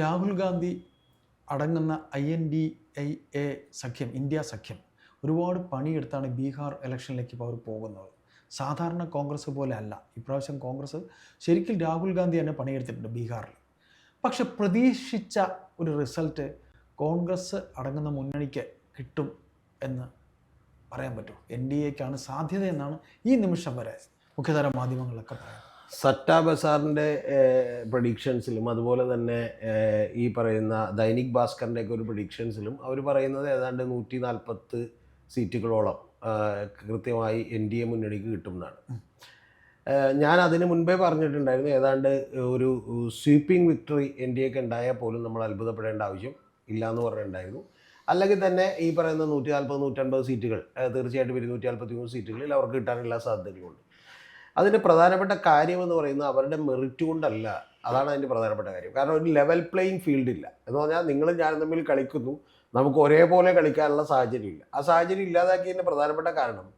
രാഹുൽ ഗാന്ധി അടങ്ങുന്ന I N D I A സഖ്യം India സഖ്യം ഒരുപാട് പണിയെടുത്താണ് ബീഹാർ ഇലക്ഷനിലേക്ക് ഇപ്പോൾ അവർ പോകുന്നത്. സാധാരണ കോൺഗ്രസ് പോലെ അല്ല. ഇപ്രാവശ്യം കോൺഗ്രസ് ശരിക്കും രാഹുൽ ഗാന്ധി തന്നെ പണിയെടുത്തിട്ടുണ്ട് ബീഹാറിൽ. പക്ഷെ പ്രതീക്ഷിച്ച ഒരു റിസൾട്ട് കോൺഗ്രസ് അടങ്ങുന്ന മുന്നണിക്ക് കിട്ടും എന്ന് പറയാൻ പറ്റും. എൻ ഡി എക്കാണ് സാധ്യത എന്നാണ് ഈ നിമിഷം വരെ മുഖ്യധാര മാധ്യമങ്ങളിലൊക്കെ പറയുന്നത് സറ്റ ബസാറിന്റെ പ്രഡിക്ഷൻസിലും അതുപോലെ തന്നെ ഈ പറയുന്ന ദൈനിക് ഭാസ്കറിന്റെ ഒക്കെ ഒരു പ്രഡിക്ഷൻസിലും അവർ പറയുന്നത് ഏതാണ്ട് നൂറ്റി നാൽപ്പത്ത് സീറ്റുകളോളം കൃത്യമായി എൻ ഡി എ മുന്നണിക്ക് കിട്ടുമെന്നാണ്. ഞാൻ അതിന് മുൻപേ പറഞ്ഞിട്ടുണ്ടായിരുന്നു ഏതാണ്ട് ഒരു സ്വീപ്പിംഗ് വിക്ടറി എൻ ഡി എക്ക് ഉണ്ടായാൽ പോലും നമ്മൾ അത്ഭുതപ്പെടേണ്ട ആവശ്യം ഇല്ല എന്ന് പറഞ്ഞിട്ടുണ്ടായിരുന്നു. അല്ലെങ്കിൽ തന്നെ ഈ പറയുന്ന നൂറ്റി നാൽപ്പത് നൂറ്റൻപത് സീറ്റുകൾ തീർച്ചയായിട്ടും ഇരുന്നൂറ്റി നാൽപ്പത്തി മൂന്ന് സീറ്റുകളിൽ അവർക്ക് കിട്ടാനുള്ള സാധ്യതകളുണ്ട്. അതിന്റെ പ്രധാനപ്പെട്ട കാര്യം എന്ന് പറയുന്നത് അവരുടെ മെറിറ്റ് കൊണ്ടല്ല. അതാണ് അതിന്റെ പ്രധാനപ്പെട്ട കാര്യം. കാരണം ഒരു ലെവൽ പ്ലേയിങ് ഫീൽഡ് ഇല്ല. എന്ന് പറഞ്ഞാൽ നിങ്ങളും ഞാനും തമ്മിൽ കളിക്കുന്നു. നമുക്ക് ഒരേപോലെ കളിക്കാനുള്ള സാഹചര്യമില്ല. ആ സാഹചര്യം ഇല്ലാതാക്കിയതിന്റെ പ്രധാനപ്പെട്ട കാരണം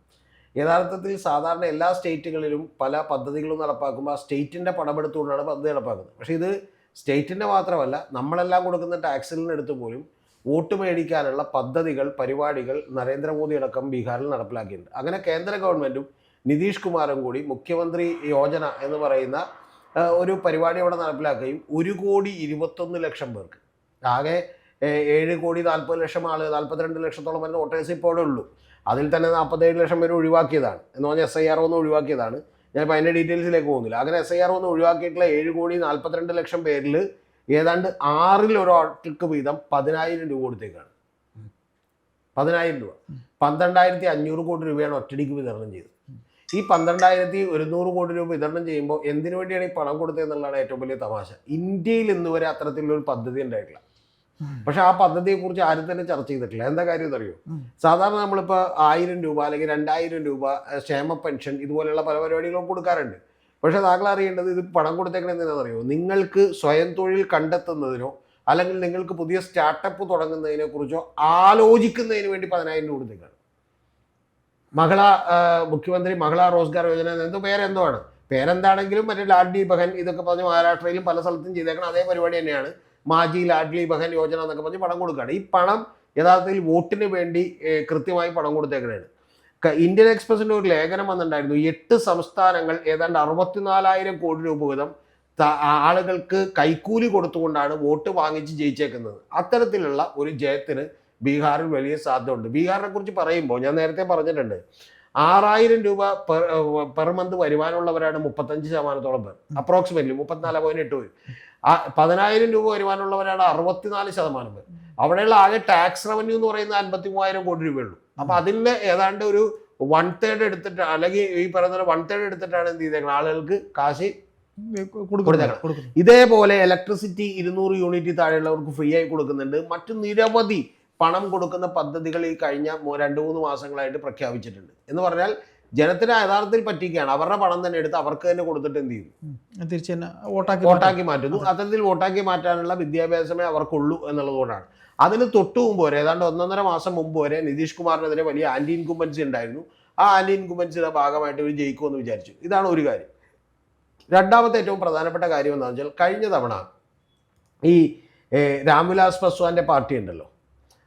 യഥാർത്ഥത്തിൽ സാധാരണ എല്ലാ സ്റ്റേറ്റുകളിലും പല പദ്ധതികളും നടപ്പാക്കുമ്പോൾ ആ സ്റ്റേറ്റിന്റെ പണമെടുത്തുകൊണ്ടാണ് പദ്ധതി നടപ്പാക്കുന്നത്. പക്ഷേ ഇത് സ്റ്റേറ്റിന്റെ മാത്രമല്ല നമ്മളെല്ലാം കൊടുക്കുന്ന ടാക്സിൽ നിന്നെടുത്ത് പോലും വോട്ട് മേടിക്കാനുള്ള പദ്ധതികൾ പരിപാടികൾ നരേന്ദ്രമോദി അടക്കം ബീഹാറിൽ നടപ്പിലാക്കിയിട്ടുണ്ട്. അങ്ങനെ കേന്ദ്ര ഗവൺമെന്റും നിതീഷ് കുമാറും കൂടി മുഖ്യമന്ത്രി യോജന എന്ന് പറയുന്ന ഒരു പരിപാടി അവിടെ നടപ്പിലാക്കുകയും ഒരു കോടി ഇരുപത്തൊന്ന് ലക്ഷം പേർക്ക്. ആകെ ഏഴ് കോടി നാൽപ്പത് ലക്ഷം ആൾ നാൽപ്പത്തിരണ്ട് ലക്ഷത്തോളം വരുന്ന വോട്ടേഴ്സ് അവിടെ ഉള്ളൂ. അതിൽ തന്നെ നാൽപ്പത്തേഴ് ലക്ഷം പേര് ഒഴിവാക്കിയതാണ്. എന്ന് പറഞ്ഞാൽ എസ് ഐ ആർ ഒന്ന് ഒഴിവാക്കിയതാണ്. ഞാൻ ഇപ്പോൾ അതിന്റെ ഡീറ്റെയിൽസിലേക്ക് പോകുന്നില്ല. അങ്ങനെ എസ് ഐ ആർ ഒന്ന് ഒഴിവാക്കിയിട്ടുള്ള ഏഴ് കോടി നാൽപ്പത്തിരണ്ട് ലക്ഷം പേരിൽ ഏതാണ്ട് ആറിൽ ഒരാൾക്ക് വീതം പതിനായിരം രൂപ കൊടുത്തേക്കാണ്. പതിനായിരം രൂപ. പന്ത്രണ്ടായിരത്തി അഞ്ഞൂറ് കോടി രൂപയാണ് ഒറ്റടിക്ക് വിതരണം ചെയ്തത്. ഈ പന്ത്രണ്ടായിരത്തി ഒരുന്നൂറ് കോടി രൂപ വിതരണം ചെയ്യുമ്പോൾ എന്തിനു വേണ്ടിയാണ് ഈ പണം കൊടുത്തതെന്നുള്ളതാണ് ഏറ്റവും വലിയ തമാശ. ഇന്ത്യയിൽ ഇന്ന് വരെ അത്തരത്തിലുള്ള ഒരു പദ്ധതി ഉണ്ടായിട്ടില്ല. പക്ഷെ ആ പദ്ധതിയെ കുറിച്ച് ആരും തന്നെ ചർച്ച ചെയ്തിട്ടില്ല. എന്താ കാര്യം എന്നറിയോ. സാധാരണ നമ്മളിപ്പോൾ ആയിരം രൂപ അല്ലെങ്കിൽ രണ്ടായിരം രൂപ ക്ഷേമ പെൻഷൻ ഇതുപോലെയുള്ള പല പരിപാടികളും കൊടുക്കാറുണ്ട്. പക്ഷെ താങ്കൾ അറിയേണ്ടത് ഇത് പണം കൊടുത്തേക്കണത് അറിയോ നിങ്ങൾക്ക് സ്വയം തൊഴിൽ കണ്ടെത്തുന്നതിനോ അല്ലെങ്കിൽ നിങ്ങൾക്ക് പുതിയ സ്റ്റാർട്ടപ്പ് തുടങ്ങുന്നതിനെ കുറിച്ചോ ആലോചിക്കുന്നതിന് വേണ്ടി പതിനായിരം രൂപ കൊടുത്തേക്കാണ്. മഹിള മുഖ്യമന്ത്രി മഹിളാ റോസ്ഗാർ യോജന എന്തോ പേരെന്തോ ആണ് പേരെന്താണെങ്കിലും മറ്റേ ലാഡ്ലി ബഹൻ ഇതൊക്കെ പറഞ്ഞ് മഹാരാഷ്ട്രയിലും പല സ്ഥലത്തും ചെയ്തേക്കണം അതേ പരിപാടി തന്നെയാണ്. മാജി ലാഡ്ലി ബഹൻ യോജന എന്നൊക്കെ പറഞ്ഞ് പണം കൊടുക്കുകയാണ്. ഈ പണം യഥാർത്ഥത്തിൽ വോട്ടിന് വേണ്ടി കൃത്യമായി പണം കൊടുത്തേക്കണേണ്. ഇന്ത്യൻ എക്സ്പ്രസിന്റെ ഒരു ലേഖനം വന്നിട്ടുണ്ടായിരുന്നു. എട്ട് സംസ്ഥാനങ്ങൾ ഏതാണ്ട് അറുപത്തിനാലായിരം കോടി രൂപ വീതം ആളുകൾക്ക് കൈക്കൂലി കൊടുത്തുകൊണ്ടാണ് വോട്ട് വാങ്ങിച്ച് ജയിച്ചേക്കുന്നത്. അത്തരത്തിലുള്ള ഒരു ജയത്തിന് ബീഹാറിൽ വലിയ സാധ്യതയുണ്ട്. ബീഹാറിനെ കുറിച്ച് പറയുമ്പോൾ ഞാൻ നേരത്തെ പറഞ്ഞിട്ടുണ്ട് ആറായിരം രൂപ പെർ പെർ മന്ത് വരുമാനമുള്ളവരാണ് മുപ്പത്തഞ്ച് ശതമാനത്തോളം പേർ. അപ്രോക്സിമേറ്റ്ലി മുപ്പത്തിനാല് പോയിന്റ് എട്ട് പേര് പതിനായിരം രൂപ വരുമാനമുള്ളവരാണ് അറുപത്തിനാല് ശതമാനം പേർ. അവിടെയുള്ള ആകെ ടാക്സ് റവന്യൂ എന്ന് പറയുന്ന അൻപത്തി മൂവായിരം കോടി രൂപയുള്ളൂ. അപ്പൊ അതിൽ ഏതാണ്ട് ഒരു വൺ തേർഡ് എടുത്തിട്ട് അല്ലെങ്കിൽ ഈ പറയുന്ന വൺ തേർഡ് എടുത്തിട്ടാണ് എന്ത് ചെയ്തേക്കുന്നത് ആളുകൾക്ക് കാശ് കൊടുത്തേക്കണം. ഇതേപോലെ ഇലക്ട്രിസിറ്റി ഇരുന്നൂറ് യൂണിറ്റ് താഴെയുള്ളവർക്ക് ഫ്രീ ആയി കൊടുക്കുന്നുണ്ട്. മറ്റു നിരവധി പണം കൊടുക്കുന്ന പദ്ധതികൾ ഈ കഴിഞ്ഞ രണ്ട് മൂന്ന് മാസങ്ങളായിട്ട് പ്രഖ്യാപിച്ചിട്ടുണ്ട്. എന്ന് പറഞ്ഞാൽ ജനത്തിന് യഥാർത്ഥത്തിൽ പറ്റിക്കുകയാണ്. അവരുടെ പണം തന്നെ എടുത്ത് അവർക്ക് തന്നെ കൊടുത്തിട്ട് എന്ത് ചെയ്യും? തീർച്ചയായും വോട്ടാക്കി വോട്ടാക്കി മാറ്റുന്നു. അത്തരത്തിൽ വോട്ടാക്കി മാറ്റാനുള്ള വിദ്യാഭ്യാസമേ അവർക്കുള്ളൂ എന്നുള്ളതുകൊണ്ടാണ് അതിന് തൊട്ടു മുമ്പ് വരെ ഏതാണ്ട് ഒന്നൊന്നര മാസം മുമ്പ് വരെ നിതീഷ് കുമാറിനെതിരെ വലിയ ആന്റി ഇൻകുംബൻസി ഉണ്ടായിരുന്നു. ആ ആന്റി ഇൻകുംബൻസിയുടെ ഭാഗമായിട്ട് ഇവർ ജയിക്കുമെന്ന് വിചാരിച്ചു. ഇതാണ് ഒരു കാര്യം. രണ്ടാമത്തെ ഏറ്റവും പ്രധാനപ്പെട്ട കാര്യം എന്താണെന്ന് വെച്ചാൽ കഴിഞ്ഞ തവണ ഈ രാംവിലാസ് പസ്വാന്റെ പാർട്ടി ഉണ്ടല്ലോ.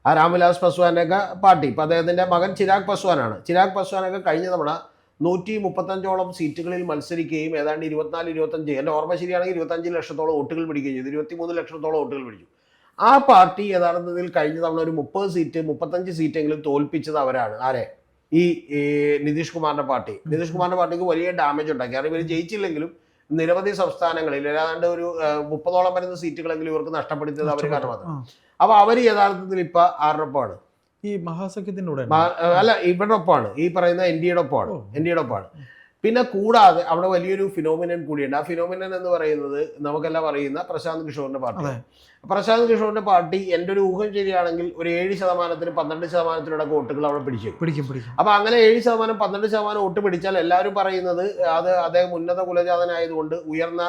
ആ രാംവിലാസ് പസ്വാനൊക്കെ പാർട്ടി. ഇപ്പം അദ്ദേഹത്തിന്റെ മകൻ ചിരാഗ് പസ്വാനാണ്. ചിരാഗ് പസ്വാനൊക്കെ കഴിഞ്ഞ തവണ നൂറ്റി മുപ്പത്തഞ്ചോളം സീറ്റുകളിൽ മത്സരിക്കുകയും ഏതാണ്ട് ഇരുപത്തിനാല് ഇരുപത്തഞ്ച് എന്റെ ഓർമ്മ ശരിയാണെങ്കിൽ ഇരുപത്തഞ്ച് ലക്ഷത്തോളം വോട്ടുകൾ പിടിക്കുകയും ചെയ്തു. ഇരുപത്തിമൂന്ന് ലക്ഷത്തോളം വോട്ടുകൾ പിടിച്ചു. ആ പാർട്ടി യഥാർത്ഥത്തിൽ കഴിഞ്ഞ തവണ ഒരു മുപ്പത് സീറ്റ് മുപ്പത്തഞ്ച് സീറ്റെങ്കിലും തോൽപ്പിച്ചത് അവരാണ്. ആരെ? ഈ നിതീഷ് കുമാറിന്റെ പാർട്ടി. നിതീഷ് കുമാറിന്റെ പാർട്ടിക്ക് വലിയ ഡാമേജ് ഉണ്ടാക്കി. കാരണം ഇവർ ജയിച്ചില്ലെങ്കിലും നിരവധി സംസ്ഥാനങ്ങളിൽ ഏതാണ്ട് ഒരു മുപ്പതോളം വരുന്ന സീറ്റുകളെങ്കിലും ഇവർക്ക് നഷ്ടപ്പെടുത്തിയത് അവർ കാരണമാണ് ആ. അപ്പൊ അവർ യഥാർത്ഥത്തിൽ ഇപ്പൊ ആരുടെ ഒപ്പമാണ്? ഈ മഹാസഖ്യത്തിന്റെ കൂടെ അല്ല ഇവരുടെ ഒപ്പമാണ്. ഈ പറയുന്ന എൻ ഡിയുടെ ഒപ്പമാണ്. എൻ ഡിയുടെ ഒപ്പമാണ്. പിന്നെ കൂടാതെ അവിടെ വലിയൊരു ഫിനോമിനൻ കൂടിയുണ്ട്. ആ ഫിനോമിനൻ എന്ന് പറയുന്നത് നമുക്കെല്ലാം അറിയുന്ന പ്രശാന്ത് കിഷോറിന്റെ പാർട്ടി. പ്രശാന്ത് കിഷോറിന്റെ പാർട്ടി എന്റെ ഒരു ഊഹം ശരിയാണെങ്കിൽ ഒരു ഏഴ് ശതമാനത്തിന് പന്ത്രണ്ട് ശതമാനത്തിലൂടെ വോട്ടുകൾ അവിടെ പിടിച്ചു പിടിക്കും പിടിക്കും. അപ്പൊ അങ്ങനെ ഏഴ് ശതമാനം പന്ത്രണ്ട് ശതമാനം വോട്ട് പിടിച്ചാൽ എല്ലാവരും പറയുന്നത് അത് അദ്ദേഹം ഉന്നത കുലജാതനായതുകൊണ്ട് ഉയർന്ന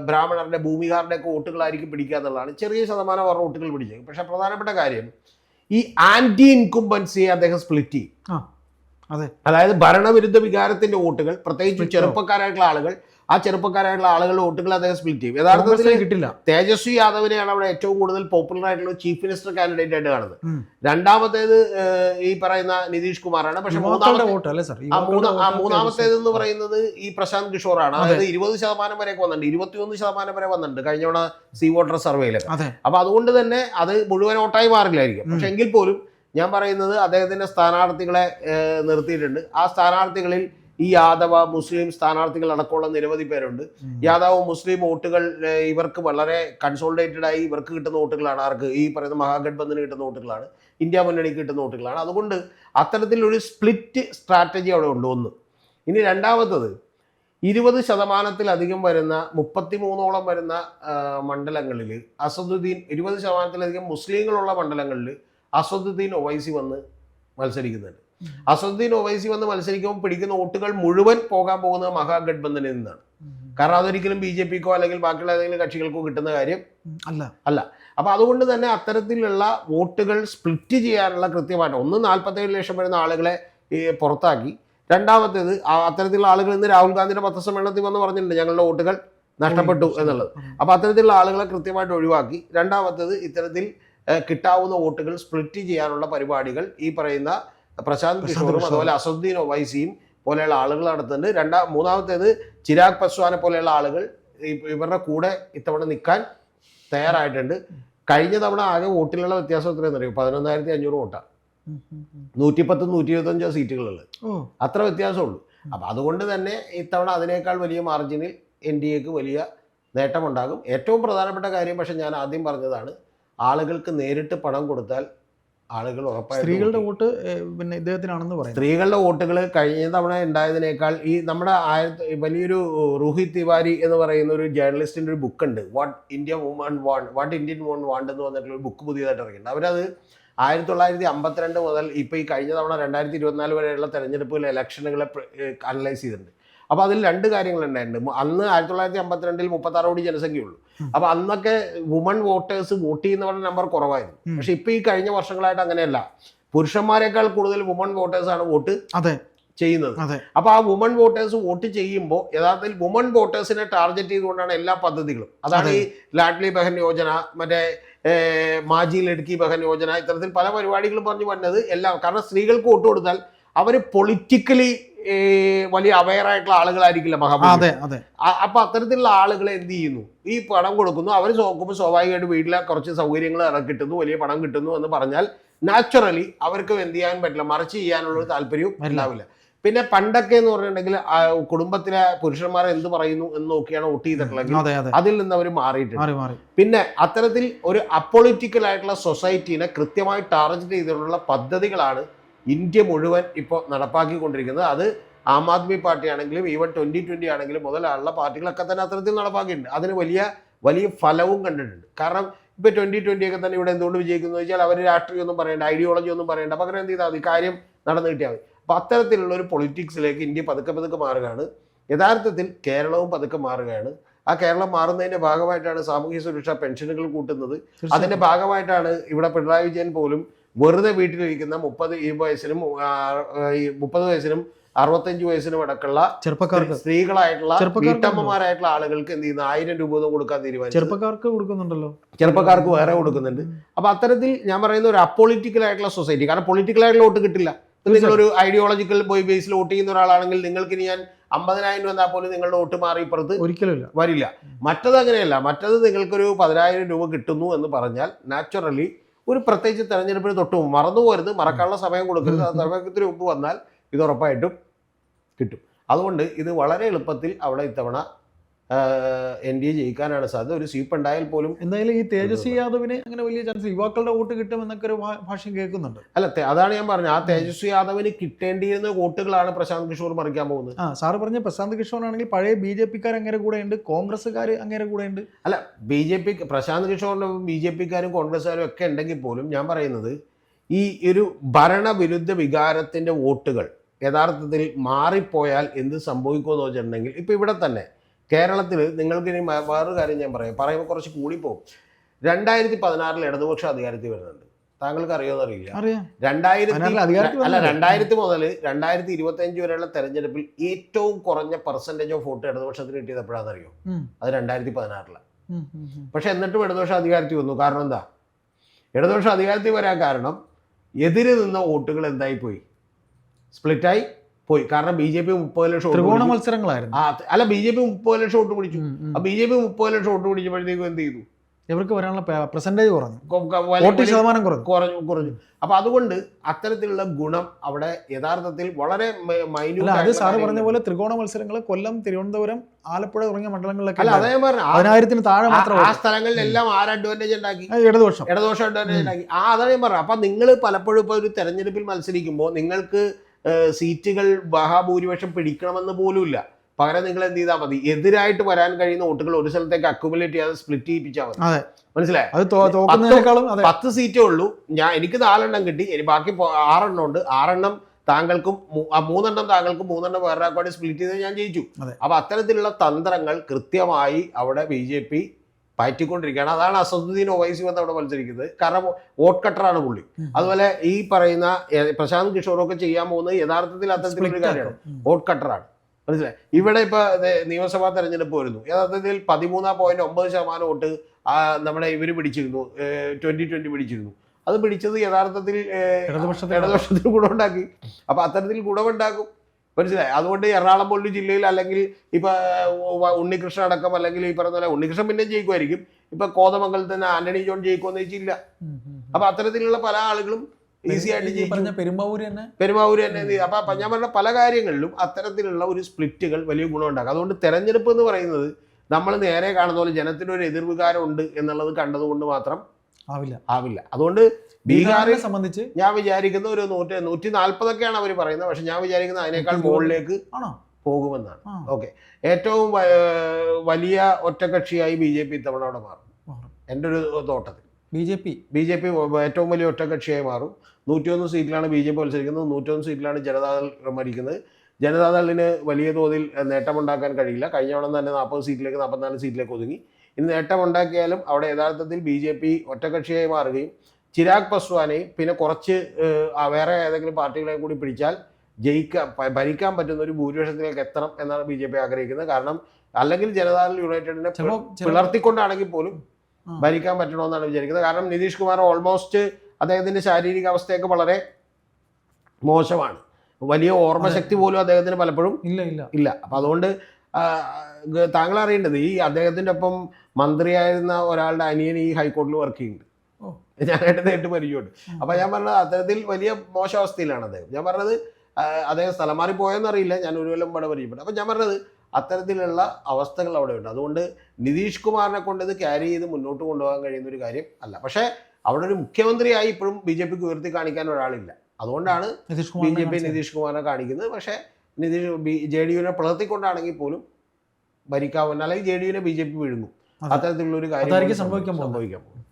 ബ്രാഹ്മണരുടെ ഭൂമികാരുടെ ഒക്കെ വോട്ടുകളായിരിക്കും പിടിക്കുക എന്നുള്ളതാണ്. ചെറിയ ശതമാനം അവരുടെ വോട്ടുകൾ പിടിച്ചത് പക്ഷെ പ്രധാനപ്പെട്ട കാര്യം ഈ ആന്റി ഇൻകുംബൻസിയെ അദ്ദേഹം സ്പ്ലിറ്റ് ചെയ്യും. അതെ. അതായത് ഭരണവിരുദ്ധ വികാരത്തിന്റെ വോട്ടുകൾ പ്രത്യേകിച്ച് ചെറുപ്പക്കാരായിട്ടുള്ള ആളുകൾ ആ ചെറുപ്പക്കാരായിട്ടുള്ള ആളുകളുടെ വോട്ടുകൾ അദ്ദേഹം സ്പ്ലിറ്റ് ചെയ്യും. യഥാർത്ഥത്തിൽ കിട്ടില്ല. തേജസ്വി യാദവിനെയാണ് അവിടെ ഏറ്റവും കൂടുതൽ പോപ്പുലർ ആയിട്ടുള്ള ചീഫ് മിനിസ്റ്റർ കാൻഡിഡേറ്റ് ആയിട്ട് കാണുന്നത്. രണ്ടാമത്തേത് ഈ പറയുന്ന നിതീഷ് കുമാറാണ്. പക്ഷെ മൂന്നാമത്തേത് എന്ന് പറയുന്നത് ഈ പ്രശാന്ത് കിഷോറാണ്. ആണ് അതായത് ഇരുപത് ശതമാനം വരെയൊക്കെ വന്നിട്ടുണ്ട്. ഇരുപത്തിയൊന്ന് ശതമാനം വരെ വന്നിട്ടുണ്ട് കഴിഞ്ഞ തവണ സി വോട്ടർ അതെ. അപ്പൊ അതുകൊണ്ട് തന്നെ അത് മുഴുവൻ വോട്ടായി മാറില്ലായിരിക്കും. പക്ഷെ എങ്കിൽ പോലും ഞാൻ പറയുന്നത് അദ്ദേഹത്തിന്റെ സ്ഥാനാർത്ഥികളെ നിർത്തിയിട്ടുണ്ട്. ആ സ്ഥാനാർത്ഥികളിൽ ഈ യാദവ മുസ്ലിം സ്ഥാനാർത്ഥികൾ അടക്കമുള്ള നിരവധി പേരുണ്ട്. യാദവ മുസ്ലിം വോട്ടുകൾ ഇവർക്ക് വളരെ കൺസോൾഡേറ്റഡ് ആയി ഇവർക്ക് കിട്ടുന്ന വോട്ടുകളാണ്. ആർക്ക്? ഈ പറയുന്ന മഹാഗഡ്ബന്ധന് കിട്ടുന്ന വോട്ടുകളാണ്. ഇന്ത്യ മുന്നണിക്ക് കിട്ടുന്ന വോട്ടുകളാണ്. അതുകൊണ്ട് അത്തരത്തിലൊരു സ്പ്ലിറ്റ് സ്ട്രാറ്റജി അവിടെ ഉണ്ട്. ഒന്ന്. ഇനി രണ്ടാമത്തത് ഇരുപത് ശതമാനത്തിലധികം വരുന്ന മുപ്പത്തിമൂന്നോളം വരുന്ന മണ്ഡലങ്ങളിൽ അസദുദ്ദീൻ ഇരുപത് ശതമാനത്തിലധികം മുസ്ലിങ്ങളുള്ള മണ്ഡലങ്ങളിൽ അസദുദ്ദീൻ ഒവൈസി വന്ന് മത്സരിക്കുന്നുണ്ട്. അസദുദ്ദീൻ ഒവൈസി വന്ന് മത്സരിക്കുമ്പോൾ പിടിക്കുന്ന വോട്ടുകൾ മുഴുവൻ പോകാൻ പോകുന്നത് മഹാഗഡ്ബന്ധനിൽ നിന്നാണ്. കാരണം അതൊരിക്കലും ബി ജെ പിക്കോ അല്ലെങ്കിൽ ബാക്കിയുള്ള ഏതെങ്കിലും കക്ഷികൾക്കോ കിട്ടുന്ന കാര്യം അല്ല. അല്ല. അപ്പോൾ അതുകൊണ്ട് തന്നെ അത്തരത്തിലുള്ള വോട്ടുകൾ സ്പ്ലിറ്റ് ചെയ്യാനുള്ള കൃത്യമായിട്ട് ഒന്ന് നാൽപ്പത്തേഴ് ലക്ഷം വരുന്ന ആളുകളെ പുറത്താക്കി. രണ്ടാമത്തേത് അത്തരത്തിലുള്ള ആളുകൾ ഇന്ന് രാഹുൽ ഗാന്ധിയുടെ പത്രസമ്മേളനത്തിൽ വന്ന് പറഞ്ഞിട്ടുണ്ട് ഞങ്ങളുടെ വോട്ടുകൾ നഷ്ടപ്പെട്ടു എന്നുള്ളത്. അപ്പോൾ അത്തരത്തിലുള്ള ആളുകളെ കൃത്യമായിട്ട് ഒഴിവാക്കി. രണ്ടാമത്തേത് ഇത്തരത്തിൽ കിട്ടാവുന്ന വോട്ടുകൾ സ്പ്ലിറ്റ് ചെയ്യാനുള്ള പരിപാടികൾ ഈ പറയുന്ന പ്രശാന്ത് കിഷോറും. അതുപോലെ അസദുദ്ദീൻ ഒവൈസിയും പോലെയുള്ള ആളുകൾ നടത്തുന്നുണ്ട് രണ്ടാ മൂന്നാമത്തേത് ചിരാഗ് പസ്വാനെ പോലെയുള്ള ആളുകൾ ഇവരുടെ കൂടെ ഇത്തവണ നിൽക്കാൻ തയ്യാറായിട്ടുണ്ട്. കഴിഞ്ഞ തവണ ആകെ വോട്ടിലുള്ള വ്യത്യാസം എത്രയെന്ന് അറിയും? പതിനൊന്നായിരത്തി അഞ്ഞൂറ് വോട്ടാണ്. നൂറ്റിപ്പത്ത് നൂറ്റി ഇരുപത്തഞ്ചോ സീറ്റുകളുള്ളത് അത്ര വ്യത്യാസമുള്ളൂ. അപ്പം അതുകൊണ്ട് തന്നെ ഇത്തവണ അതിനേക്കാൾ വലിയ മാർജിനിൽ എൻ ഡി എക്ക് വലിയ നേട്ടമുണ്ടാകും. ഏറ്റവും പ്രധാനപ്പെട്ട കാര്യം പക്ഷെ ഞാൻ ആദ്യം പറഞ്ഞതാണ് ആളുകൾക്ക് നേരിട്ട് പണം കൊടുത്താൽ ആളുകൾ ഉറപ്പായി സ്ത്രീകളുടെ വോട്ട് പിന്നെ ഇദ്ദേഹത്തിനാണെന്ന് പറയും സ്ത്രീകളുടെ വോട്ടുകൾ കഴിഞ്ഞ തവണ ഉണ്ടായതിനേക്കാൾ ഈ നമ്മുടെ ആയിരത്തി വലിയൊരു റൂഹി തിവാരി എന്ന് പറയുന്ന ഒരു ജേർണലിസ്റ്റിന്റെ ഒരു ബുക്ക് ഉണ്ട് what India woman want what Indian woman want എന്ന് പറഞ്ഞിട്ടുള്ള ഒരു ബുക്ക് പുതിയതായിട്ട് ഇറങ്ങിയിട്ടുണ്ട്. അവരത് ആയിരത്തി തൊള്ളായിരത്തി അമ്പത്തിരണ്ട് മുതൽ ഇപ്പോൾ ഈ കഴിഞ്ഞ തവണ രണ്ടായിരത്തി ഇരുപത്തിനാല് വരെയുള്ള തെരഞ്ഞെടുപ്പുകൾ ഇലക്ഷനുകളെ അനലൈസ് ചെയ്തിട്ടുണ്ട്. അപ്പോൾ അതിൽ രണ്ട് കാര്യങ്ങൾ ഉണ്ടായിട്ടുണ്ട്. അന്ന് ആയിരത്തി തൊള്ളായിരത്തി അമ്പത്തിരണ്ടിൽ മുപ്പത്താറ് കോടി ജനസംഖ്യയുള്ളൂ അപ്പൊ അന്നൊക്കെ വുമൺ വോട്ടേഴ്സ് വോട്ട് ചെയ്യുന്നവരുടെ നമ്പർ കുറവായിരുന്നു. പക്ഷെ ഇപ്പൊ ഈ കഴിഞ്ഞ വർഷങ്ങളായിട്ട് അങ്ങനെയല്ല. പുരുഷന്മാരെക്കാൾ കൂടുതൽ വുമൺ വോട്ടേഴ്സ് ആണ് വോട്ട് അതെ. ചെയ്യുന്നത്. അപ്പൊ ആ വുമൺ വോട്ടേഴ്സ് വോട്ട് ചെയ്യുമ്പോൾ യഥാർത്ഥത്തിൽ വുമൺ വോട്ടേഴ്സിനെ ടാർഗറ്റ് ചെയ്തുകൊണ്ടാണ് എല്ലാ പദ്ധതികളും. അതാണ് അതെ. ഈ ലാഡ്ലി ബഹൻ യോജന മറ്റേ മാജി ലഡ്കി ബഹൻ യോജന ഇത്തരത്തിൽ പല പരിപാടികളും പറഞ്ഞു വന്നത് എല്ലാം. കാരണം സ്ത്രീകൾക്ക് വോട്ട് കൊടുത്താൽ അവർ പൊളിറ്റിക്കലി വലിയ അവയർ ആയിട്ടുള്ള ആളുകളായിരിക്കില്ല മഹാബലി. അപ്പൊ അത്തരത്തിലുള്ള ആളുകളെ എന്ത് ചെയ്യുന്നു? ഈ പണം കൊടുക്കുന്നു. അവർ നോക്കുമ്പോൾ സ്വാഭാവികമായിട്ട് വീട്ടിലെ കുറച്ച് സൗകര്യങ്ങൾ കിട്ടുന്നു വലിയ പണം കിട്ടുന്നു എന്ന് പറഞ്ഞാൽ നാച്ചുറലി അവർക്ക് എന്ത് ചെയ്യാൻ പറ്റില്ല. മറിച്ച് ചെയ്യാനുള്ള ഒരു താല്പര്യവും ഉണ്ടാവില്ല. പിന്നെ പണ്ടൊക്കെ എന്ന് പറഞ്ഞിട്ടുണ്ടെങ്കിൽ കുടുംബത്തിലെ പുരുഷന്മാർ എന്ത് പറയുന്നു എന്ന് നോക്കിയാണ് വോട്ട് ചെയ്തിട്ടുള്ളത്. അതെ അതെ. അതിൽ നിന്ന് അവർ മാറിയിട്ടുണ്ട്. മാറി മാറി. പിന്നെ അത്തരത്തിൽ ഒരു അപ്പൊളിറ്റിക്കൽ ആയിട്ടുള്ള സൊസൈറ്റീനെ കൃത്യമായി ടാർഗറ്റ് ചെയ്തിട്ടുള്ള പദ്ധതികളാണ് ഇന്ത്യ മുഴുവൻ ഇപ്പോൾ നടപ്പാക്കിക്കൊണ്ടിരിക്കുന്നത് അത് ആം ആദ്മി പാർട്ടി ആണെങ്കിലും ഈവൻ ട്വന്റി ട്വന്റി ആണെങ്കിലും മുതലുള്ള പാർട്ടികളൊക്കെ തന്നെ അത്തരത്തിൽ നടപ്പാക്കിയിട്ടുണ്ട്. അതിന് വലിയ വലിയ ഫലവും കണ്ടിട്ടുണ്ട്. കാരണം ഇപ്പോൾ ട്വന്റി ട്വന്റി ഒക്കെ തന്നെ ഇവിടെ എന്തുകൊണ്ട് വിജയിക്കുന്നു? വെച്ചാൽ അവർ രാഷ്ട്രീയമൊന്നും പറയേണ്ട ഐഡിയോളജി ഒന്നും പറയേണ്ട. പകരം എന്ത് ചെയ്താൽ മതി? കാര്യം നടന്നു കിട്ടിയാൽ മതി. അപ്പോൾ അത്തരത്തിലുള്ള ഒരു പൊളിറ്റിക്സിലേക്ക് ഇന്ത്യ പതുക്കെ പതുക്കെ മാറുകയാണ്. യഥാർത്ഥത്തിൽ കേരളവും പതുക്കെ മാറുകയാണ്. ആ കേരളം മാറുന്നതിന്റെ ഭാഗമായിട്ടാണ് സാമൂഹ്യ സുരക്ഷാ പെൻഷനുകൾ കൂട്ടുന്നത്. അതിന്റെ ഭാഗമായിട്ടാണ് ഇവിടെ പിണറായി വിജയൻ പോലും വെറുതെ വീട്ടിലിരിക്കുന്ന മുപ്പത് ഈ വയസ്സിനും ഈ മുപ്പത് വയസ്സിനും അറുപത്തഞ്ച് വയസ്സിനും അടക്കമുള്ള ചെറുപ്പക്കാർക്ക് സ്ത്രീകളായിട്ടുള്ള വീട്ടമ്മമാരായിട്ടുള്ള ആളുകൾക്ക് എന്ത് ചെയ്യുന്നു? ആയിരം രൂപ ഒന്നും കൊടുക്കാൻ തീരുമാനിച്ചു ചെറുപ്പക്കാർക്ക് കൊടുക്കുന്നുണ്ടല്ലോ. ചെറുപ്പക്കാർക്ക് വേറെ കൊടുക്കുന്നുണ്ട്. അപ്പൊ അത്തരത്തിൽ ഞാൻ പറയുന്ന ഒരു അപ്പൊളിറ്റിക്കൽ ആയിട്ടുള്ള സൊസൈറ്റി കാരണം പൊളിറ്റിക്കൽ ആയിട്ടുള്ള വോട്ട് കിട്ടില്ല. നിങ്ങൾ ഒരു ഐഡിയോളജിക്കൽ ബോയ് ബേസിൽ വോട്ട് ചെയ്യുന്ന ഒരാളാണെങ്കിൽ നിങ്ങൾക്ക് ഇനി ഞാൻ അമ്പതിനായിരം രൂപ എന്നാൽ പോലും നിങ്ങളുടെ വോട്ട് മാറി ഇപ്പുറത്ത് ഒരിക്കലും വരില്ല. മറ്റത് അങ്ങനെയല്ല. മറ്റത് നിങ്ങൾക്കൊരു പതിനായിരം രൂപ കിട്ടുന്നു എന്ന് പറഞ്ഞാൽ നാച്ചുറലി ഒരു പ്രത്യേകിച്ച് തെരഞ്ഞെടുപ്പിന് തൊട്ട് മറന്നു പോരുത് മറക്കാനുള്ള സമയം കൊടുക്കരുത്. ആ സമയത്തിന് മുമ്പ് വന്നാൽ ഇത് ഉറപ്പായിട്ടും കിട്ടും. അതുകൊണ്ട് ഇത് വളരെ എളുപ്പത്തിൽ അവിടെ ഇത്തവണ എൻ ഡി എ ജയിക്കാനാണ് സാധ്യത. ഒരു സ്വീപ്പ് ഉണ്ടായാൽ പോലും എന്തായാലും ഈ തേജസ്വി യാദവിന് അങ്ങനെ വലിയ ചാൻസ് യുവാക്കളുടെ വോട്ട് കിട്ടും എന്നൊക്കെ ഒരു ഭാഷ്യം കേൾക്കുന്നുണ്ട്. അല്ല അതാണ് ഞാൻ പറഞ്ഞത്. ആ തേജസ്വി യാദവിന് കിട്ടേണ്ടിയിരുന്ന വോട്ടുകളാണ് പ്രശാന്ത് കിഷോർ മറിക്കാൻ പോകുന്നത്. ആ സാറ് പറഞ്ഞ പ്രശാന്ത് കിഷോർ ആണെങ്കിൽ പഴയ ബി ജെ പിക്കാർ അങ്ങനെ കൂടെ ഉണ്ട്. കോൺഗ്രസ്സുകാർ അങ്ങനെ കൂടെ ഉണ്ട്. അല്ല ബി ജെ പി പ്രശാന്ത് കിഷോറിന്റെ ബി ജെ പിക്കാരും കോൺഗ്രസ്സുകാരും ഒക്കെ ഉണ്ടെങ്കിൽ പോലും ഞാൻ പറയുന്നത് ഈ ഒരു ഭരണവിരുദ്ധ വികാരത്തിന്റെ വോട്ടുകൾ യഥാർത്ഥത്തിൽ മാറിപ്പോയാൽ എന്ത് സംഭവിക്കുമെന്ന് വെച്ചിട്ടുണ്ടെങ്കിൽ ഇപ്പൊ ഇവിടെ തന്നെ കേരളത്തിൽ നിങ്ങൾക്ക് ഇനി വേറൊരു കാര്യം ഞാൻ പറയാം. പറയുമ്പോൾ കുറച്ച് കൂടിപ്പോകും രണ്ടായിരത്തി പതിനാറിൽ ഇടതുപക്ഷ അധികാരത്തിൽ വരുന്നുണ്ട്. താങ്കൾക്ക് അറിയോ അറിയില്ല അറിയാം. രണ്ടായിരത്തി അല്ല? രണ്ടായിരത്തി മുതൽ രണ്ടായിരത്തി ഇരുപത്തി അഞ്ച് വരെയുള്ള തെരഞ്ഞെടുപ്പിൽ ഏറ്റവും കുറഞ്ഞ പെർസെന്റേജ് ഓഫ് വോട്ട് ഇടതുപക്ഷത്തിന് കിട്ടിയത് എപ്പോഴാണെന്ന് അറിയോ അത് രണ്ടായിരത്തി പതിനാറിലാണ്. പക്ഷെ എന്നിട്ടും ഇടതുപക്ഷം അധികാരത്തിൽ വന്നു. കാരണം എന്താ? ഇടതുപക്ഷം അധികാരത്തിൽ വരാൻ കാരണം എതിര് നിന്ന വോട്ടുകൾ എന്തായി പോയി സ്പ്ലിറ്റായി. പോയി. കാരണം ബി ജെ പി മുപ്പത് ലക്ഷം ത്രികോണ മത്സരങ്ങളായിരുന്നു. ആ, അല്ല ബി ജെ പി മുപ്പത് ലക്ഷം വോട്ട് പിടിച്ചു. ആ ബി ജെ പി മുപ്പത് ലക്ഷം വോട്ട് പിടിച്ചപ്പോഴത്തേക്കും എന്ത് ചെയ്തു? ഇവർക്ക് വരാനുള്ള പെർസെന്റേജ് കുറഞ്ഞു. ശതമാനം കുറഞ്ഞു. കുറഞ്ഞു കുറഞ്ഞു. അപ്പൊ അതുകൊണ്ട് അത്തരത്തിലുള്ള ഗുണം അവിടെ യഥാർത്ഥത്തിൽ വളരെ അത് സാറ് പറഞ്ഞ പോലെ ത്രികോണ മത്സരങ്ങൾ കൊല്ലം തിരുവനന്തപുരം ആലപ്പുഴ തുടങ്ങിയ മണ്ഡലങ്ങളിലൊക്കെ അല്ല അതേ പറഞ്ഞു പതിനായിരത്തിന് താഴെ മാത്രം ആ സ്ഥലങ്ങളിലെല്ലാം ആര് അഡ്വാന്റേജ് ഉണ്ടാക്കി? ഇടതുപക്ഷം. ഇടതുപക്ഷം അഡ്വാന്റേജ് ഉണ്ടാക്കി. ആ അതാണ് ഞാൻ പറഞ്ഞത് അപ്പൊ നിങ്ങൾ പലപ്പോഴും ഇപ്പൊ ഒരു തെരഞ്ഞെടുപ്പിൽ മത്സരിക്കുമ്പോൾ നിങ്ങൾക്ക് സീറ്റുകൾ മഹാഭൂരിപക്ഷം പിടിക്കണമെന്ന് പോലുമില്ല. പകരം നിങ്ങൾ എന്ത് ചെയ്താൽ മതി. എതിരായിട്ട് വരാൻ കഴിയുന്ന വോട്ടുകൾ ഒരു സ്ഥലത്തേക്ക് അക്യുമുലേറ്റ് ചെയ്യാതെ സ്പ്ലിറ്റ് ചെയ്യിപ്പിച്ചാൽ മതി. മനസ്സിലായി? പത്ത് സീറ്റേ ഉള്ളൂ. ഞാൻ എനിക്ക് നാലെണ്ണം കിട്ടി. ഇനി ബാക്കി ആറെണ്ണം ഉണ്ട്. ആറെണ്ണം താങ്കൾക്കും മൂന്നെണ്ണം താങ്കൾക്കും മൂന്നെണ്ണം വേറെ കൂടി സ്പ്ലിറ്റ് ചെയ്ത് ഞാൻ ജയിച്ചു. അപ്പൊ അത്തരത്തിലുള്ള തന്ത്രങ്ങൾ കൃത്യമായി അവിടെ ബി ജെ പി പയറ്റിക്കൊണ്ടിരിക്കുകയാണ്. അതാണ് അസദുദ്ദീൻ ഒവൈസി വന്ന് അവിടെ മത്സരിക്കുന്നത്. കാരണം വോട്ട് കട്ടറാണ് പുള്ളി. അതുപോലെ ഈ പറയുന്ന പ്രശാന്ത് കിഷോറൊക്കെ ചെയ്യാൻ പോകുന്നത് യഥാർത്ഥത്തിൽ അത്തരത്തിലൊരു കാര്യമാണ്. വോട്ട് കട്ടറാണ്. മനസ്സിലായി? ഇവിടെ ഇപ്പൊ നിയമസഭാ തെരഞ്ഞെടുപ്പ് വരുന്നു. യഥാർത്ഥത്തിൽ പതിമൂന്നാം പോയിന്റ് ഒമ്പത് ശതമാനം വോട്ട് നമ്മുടെ ഇവർ പിടിച്ചിരുന്നു. ട്വന്റി ട്വന്റി പിടിച്ചിരുന്നു. അത് പിടിച്ചത് യഥാർത്ഥത്തിൽ ഇടതുപക്ഷത്തിൽ ഇടതുപക്ഷത്തിന് ഗുണമുണ്ടാക്കി. അപ്പൊ അത്തരത്തിൽ ഗുണമുണ്ടാക്കും. മനസ്സിലായി? അതുകൊണ്ട് എറണാകുളം പോലൊരു ജില്ലയിൽ അല്ലെങ്കിൽ ഇപ്പൊ ഉണ്ണികൃഷ്ണൻ അടക്കം അല്ലെങ്കിൽ ഈ പറഞ്ഞ പോലെ ഉണ്ണികൃഷ്ണൻ പിന്നെ ജയിക്കുമായിരിക്കും. ഇപ്പൊ കോതമംഗലത്ത് തന്നെ ആന്റണി ജോൺ ജയിക്കുമെന്ന് ഉം. അപ്പൊ അത്തരത്തിലുള്ള പല ആളുകളും ഈസി ആയിട്ട് പെരുമ്പാവൂര് തന്നെ? പെരുമാവൂര് തന്നെ അപ്പൊ ഞാൻ പറഞ്ഞ പല കാര്യങ്ങളിലും അത്തരത്തിലുള്ള ഒരു സ്പ്ലിറ്റുകൾ വലിയ ഗുണമുണ്ടാക്കും. അതുകൊണ്ട് തെരഞ്ഞെടുപ്പ് എന്ന് പറയുന്നത് നമ്മൾ നേരെ കാണുന്ന പോലെ ജനത്തിനൊരു എതിർവികാരം ഉണ്ട് എന്നുള്ളത് കണ്ടതുകൊണ്ട് മാത്രം ആവില്ല. ആവില്ല. അതുകൊണ്ട് ബീഹാറിൽ ബീഹാറിനെ സംബന്ധിച്ച് ഞാൻ വിചാരിക്കുന്ന ഒരു നൂറ്റി നൂറ്റി നാൽപ്പതൊക്കെയാണ് അവർ പറയുന്നത്. പക്ഷെ ഞാൻ വിചാരിക്കുന്നത് അതിനേക്കാൾ മുകളിലേക്ക് ആണോ? പോകുമെന്നാണ്. ഓക്കെ. ഏറ്റവും വലിയ ഒറ്റകക്ഷിയായി ബി ജെ പി ഇത്തവണ അവിടെ മാറും. എന്റെ ഒരു തോട്ടത്തിൽ. B J P? B J P ഏറ്റവും വലിയ ഒറ്റകക്ഷിയായി മാറും. നൂറ്റിയൊന്ന് സീറ്റിലാണ് ബി ജെ പി മത്സരിക്കുന്നത്. നൂറ്റിയൊന്ന് സീറ്റിലാണ് ജനതാദൾ മരിക്കുന്നത്. ജനതാദളിന് വലിയ തോതിൽ നേട്ടമുണ്ടാക്കാൻ കഴിയില്ല. കഴിഞ്ഞ തവണ തന്നെ നാൽപ്പത് സീറ്റിലേക്ക് നാൽപ്പത്തിനാല് സീറ്റിലേക്ക് ഒതുങ്ങി. ഇനി നേട്ടമുണ്ടാക്കിയാലും അവിടെ യഥാർത്ഥത്തിൽ ബി ജെ പി ഒറ്റകക്ഷിയായി മാറുകയും ചിരാഗ് പസ്വാനെയും പിന്നെ കുറച്ച് വേറെ ഏതെങ്കിലും പാർട്ടികളെയും കൂടി പിടിച്ചാൽ ജയിക്കാൻ ഭരിക്കാൻ പറ്റുന്ന ഒരു ഭൂരിപക്ഷത്തിലേക്ക് എത്തണം എന്നാണ് ബി ജെ പി ആഗ്രഹിക്കുന്നത്. കാരണം അല്ലെങ്കിൽ ജനതാദൾ യുണൈറ്റഡിനെ പിളർത്തിക്കൊണ്ടാണെങ്കിൽ പോലും. ഭരിക്കാൻ പറ്റണമെന്നാണ് വിചാരിക്കുന്നത്. കാരണം നിതീഷ് കുമാർ ഓൾമോസ്റ്റ് അദ്ദേഹത്തിന്റെ ശാരീരിക അവസ്ഥയൊക്കെ വളരെ മോശമാണ്. വലിയ ഓർമ്മശക്തി പോലും അദ്ദേഹത്തിന് പലപ്പോഴും ഇല്ല ഇല്ല. ഇല്ല. അപ്പം അതുകൊണ്ട് താങ്കൾ അറിയേണ്ടത് ഈ അദ്ദേഹത്തിന്റെ ഒപ്പം മന്ത്രിയായിരുന്ന ഒരാളുടെ അനിയൻ ഈ ഹൈക്കോടതിയിൽ വർക്ക് ചെയ്യുന്നുണ്ട്. ഞാൻ ഞാനായിട്ട് നേരിട്ട് പരിചയമുണ്ട്. അപ്പൊ ഞാൻ പറഞ്ഞത് അത്തരത്തിൽ വലിയ മോശാവസ്ഥയിലാണ് അദ്ദേഹം. ഞാൻ പറഞ്ഞത് അദ്ദേഹം സ്ഥലം മാറി പോയെന്നറിയില്ല ഞാൻ ഒരു കൊല്ലം ഇവിടെ പരിചയപ്പെട്ടു. അപ്പൊ ഞാൻ പറഞ്ഞത് അത്തരത്തിലുള്ള അവസ്ഥകൾ അവിടെ ഉണ്ട്. അതുകൊണ്ട് നിതീഷ് കുമാറിനെ കൊണ്ട് ഇത് ക്യാരി ചെയ്ത് മുന്നോട്ട് കൊണ്ടുപോകാൻ കഴിയുന്ന ഒരു കാര്യം അല്ല. പക്ഷേ അവിടെ ഒരു മുഖ്യമന്ത്രിയായി ഇപ്പോഴും ബി ജെ പിക്ക് ഉയർത്തി കാണിക്കാൻ ഒരാളില്ല. അതുകൊണ്ടാണ് ബി ജെ പി നിതീഷ് കുമാറിനെ കാണിക്കുന്നത്. പക്ഷേ നിതീഷ് ബി ജെ ഡി യുവിനെ പിളർത്തിക്കൊണ്ടാണെങ്കിൽ പോലും ഭരിക്കാവുന്ന അല്ലെങ്കിൽ ജെ ഡി യുവിനെ ബി ജെ പി വിഴുങ്ങും. അത്തരത്തിലുള്ള ഒരു കാര്യം സംഭവിക്കാൻ പോകും